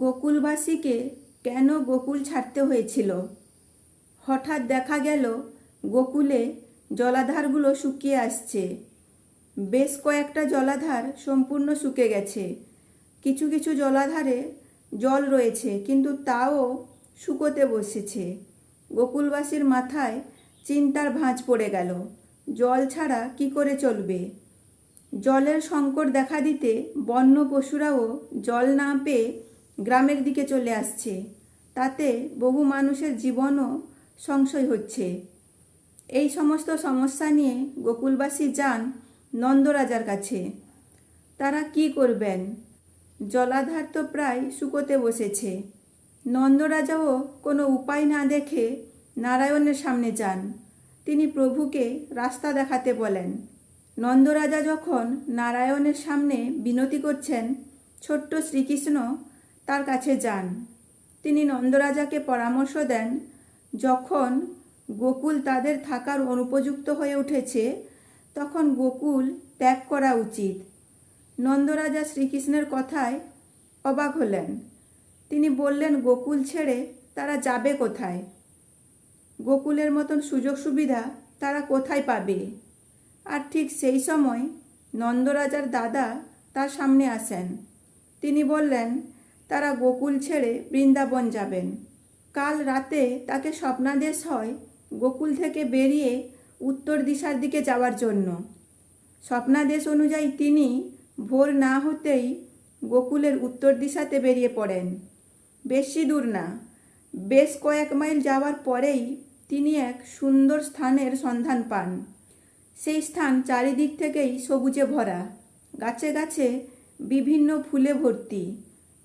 গোকুলবাসীকে কেন গোকুল ছাড়তে হয়েছিল? হঠাৎ দেখা গেল, গোকুলে জলাধারগুলো শুকিয়ে আসছে। বেশ কয়েকটা জলাধার সম্পূর্ণ শুকে গেছে। কিছু কিছু জলাধারে জল রয়েছে, কিন্তু তাও শুকোতে বসেছে। গোকুলবাসীর মাথায় চিন্তার ভাঁজ পড়ে গেল, জল ছাড়া কি করে চলবে? জলের সংকট দেখা দিতে বন্য পশুরাও জল না পেয়ে গ্রামের দিকে চলে আসছে। তাতে বহু মানুষের জীবনও সংশয় হচ্ছে। এই সমস্ত সমস্যা নিয়ে গোকুলবাসী যান নন্দরাজার কাছে। তারা কি করবেন? জলাধার তো প্রায় শুকোতে বসেছে। নন্দরাজাও কোনো উপায় না দেখে নারায়ণের সামনে যান। তিনি প্রভুকে রাস্তা দেখাতে বলেন। নন্দরাজা যখন নারায়ণের সামনে বিনতি করছেন, ছোট্ট শ্রীকৃষ্ণ তার কাছে যান। তিনি নন্দরাজাকে পরামর্শ দেন, যখন গোকুল তাদের থাকার অনুপযুক্ত হয়ে উঠেছে, তখন গোকুল ত্যাগ করা উচিত। নন্দরাজা শ্রীকৃষ্ণের কথায় অবাক হলেন। তিনি বললেন, গোকুল ছেড়ে তারা যাবে কোথায়? গোকুলের মতন সুযোগ সুবিধা তারা কোথায় পাবে? আর ঠিক সেই সময় নন্দরাজার দাদা তার সামনে আসেন। তিনি বললেন তারা গোকুল ছেড়ে বৃন্দাবন যাবেন। কাল রাতে তাকে স্বপ্নাদেশ হয় গোকুল থেকে বেরিয়ে উত্তর দিশার দিকে যাওয়ার জন্য। স্বপ্নাদেশ অনুযায়ী তিনি ভোর না হতেই গোকুলের উত্তর দিশাতে বেরিয়ে পড়েন। বেশি দূর না, বেশ কয়েক মাইল যাওয়ার পরেই তিনি এক সুন্দর স্থানের সন্ধান পান। সেই স্থান চারিদিক থেকেই সবুজে ভরা, গাছে গাছে বিভিন্ন ফুলে ভর্তি।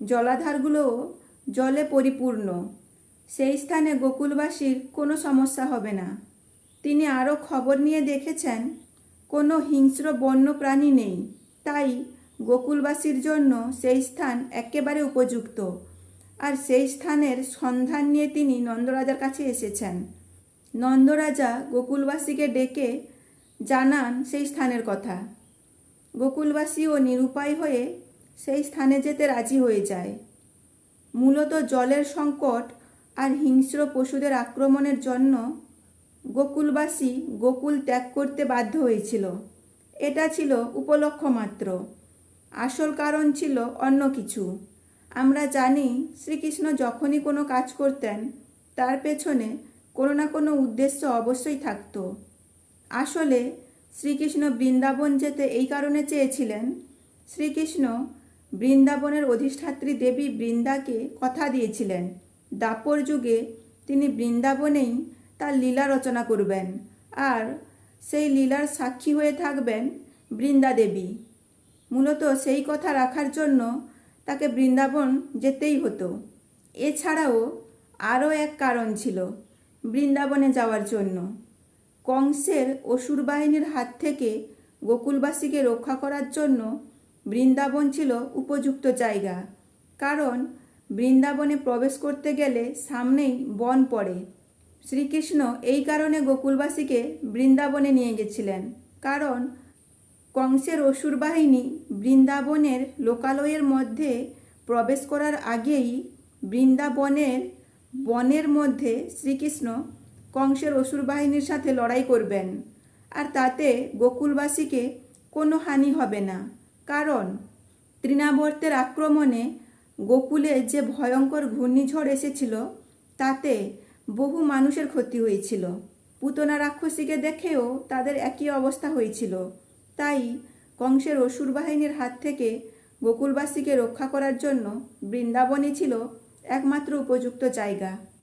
জলাধারগুলোও জলে পরিপূর্ণ। সেই স্থানে গোকুলবাসীর কোনো সমস্যা হবে না। তিনি আরও খবর নিয়ে দেখেছেন, কোনো হিংস্র বন্য প্রাণী নেই। তাই গোকুলবাসীর জন্য সেই স্থান একেবারে উপযুক্ত। আর সেই স্থানের সন্ধান নিয়ে তিনি নন্দরাজার কাছে এসেছেন। নন্দরাজা গোকুলবাসীকে ডেকে জানান সেই স্থানের কথা। গোকুলবাসী ও নিরুপায় হয়ে সেই স্থানে যেতে রাজি হয়ে যায়। মূলত জলের সংকট আর হিংস্র পশুদের আক্রমণের জন্য গোকুলবাসী গোকুল ত্যাগ করতে বাধ্য হয়েছিল। এটা ছিল উপলক্ষ মাত্র। আসল কারণ ছিল অন্য কিছু। আমরা জানি শ্রীকৃষ্ণ যখনই কোনো কাজ করতেন, তার পেছনে কোনো না কোনো উদ্দেশ্য অবশ্যই থাকত। আসলে শ্রীকৃষ্ণ বৃন্দাবন যেতে এই কারণে চেয়েছিলেন, শ্রীকৃষ্ণ বৃন্দাবনের অধিষ্ঠাত্রী দেবী বৃন্দাকে কথা দিয়েছিলেন। দাপর যুগে তিনি বৃন্দাবনেই তার লীলা রচনা করবেন আর সেই লীলার সাক্ষী হয়ে থাকবেন বৃন্দা দেবী। মূলত সেই কথা রাখার জন্য তাকে বৃন্দাবন যেতেই হতো। এছাড়াও আরও এক কারণ ছিল বৃন্দাবনে যাওয়ার জন্য। কংসের অসুর বাহিনীর হাত থেকে গোকুলবাসীকে রক্ষা করার জন্য বৃন্দাবন ছিল উপযুক্ত জায়গা। কারণ বৃন্দাবনে প্রবেশ করতে গেলে সামনেই বন পড়ে। শ্রীকৃষ্ণ এই কারণে গোকুলবাসীকে বৃন্দাবনে নিয়ে গেছিলেন। কারণ কংসের অসুর বাহিনী বৃন্দাবনের লোকালয়ের মধ্যে প্রবেশ করার আগেই বৃন্দাবনের বনের মধ্যে শ্রীকৃষ্ণ কংসের অসুর বাহিনীর সাথে লড়াই করবেন। আর তাতে গোকুলবাসীকে কোনো হানি হবে না। কারণ, তৃণাবর্তের আক্রমণে গোকুলে যে ভয়ঙ্কর ঘূর্ণিঝড় এসেছিল, তাতে বহু মানুষের ক্ষতি হয়েছিল। পুতনা রাক্ষসীকে দেখেও তাদের একই অবস্থা হয়েছিল। তাই কংসের অসুর বাহিনীর হাত থেকে গোকুলবাসীকে রক্ষা করার জন্য বৃন্দাবনই ছিল একমাত্র উপযুক্ত জায়গা।